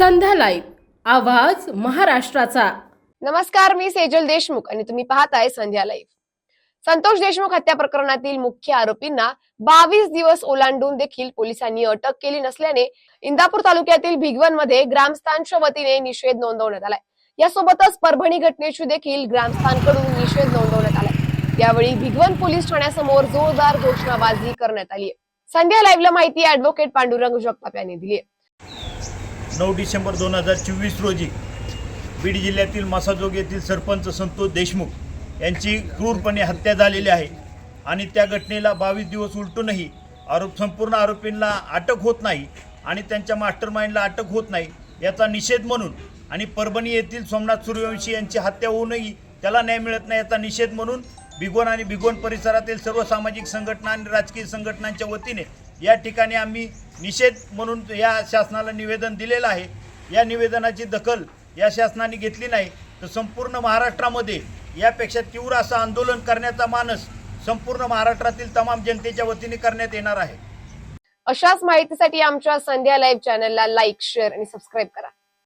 संध्या live. आवाज महाराष्ट्राचा. नमस्कार मी सेजल देशमुख आणि तुम्ही पाहताय संध्या लाईव्ह. संतोष देशमुख हत्या प्रकरणातील मुख्य आरोपींना बावीस दिवस ओलांडून देखील पोलिसांनी अटक केली नसल्याने इंदापूर तालुक्यातील भिगवनमध्ये ग्रामस्थांच्या वतीने निषेध नोंदवण्यात आलाय. यासोबतच परभणी घटनेची देखील ग्रामस्थांकडून निषेध नोंदवण्यात आलाय. यावेळी भिगवन पोलीस ठाण्यासमोर जोरदार घोषणाबाजी करण्यात आली संध्या लाईव्हला माहिती अॅडव्होकेट पांडुरंग जगताप यांनी दिली आहे नऊ डिसेंबर दोन हजार चोवीस रोजी बीड जिल्ह्यातील मासाजोग येथील सरपंच संतोष देशमुख यांची क्रूरपणे हत्या झालेली आहे आणि त्या घटनेला बावीस दिवस उलटूनही आरोप संपूर्ण आरोपींना अटक होत नाही आणि त्यांच्या मास्टर माइंडला अटक होत नाही याचा निषेध म्हणून आणि परभणी येथील सोमनाथ सूर्यवंशी यांची हत्या होऊनही त्याला न्याय मिळत नाही याचा निषेध म्हणून बिगोन आणि बिगोन परिसरातील सर्व सामाजिक संघटना आणि राजकीय संघटनांच्या वतीने या ठिकाणी आम्ही निषेध म्हणून या शासनाला निवेदन दिलेलं आहे. या निवेदनाची दखल या शासनाने घेतली नाही. तर संपूर्ण महाराष्ट्रामध्ये यापेक्षा तीव्र असं आंदोलन करण्याचा मानस संपूर्ण महाराष्ट्रातील तमाम जनतेच्या वतीने करण्यात येणार आहे. अशाच माहितीसाठी आमच्या संध्या लाईव्ह चॅनलला लाईक शेअर आणि सबस्क्राईब करा.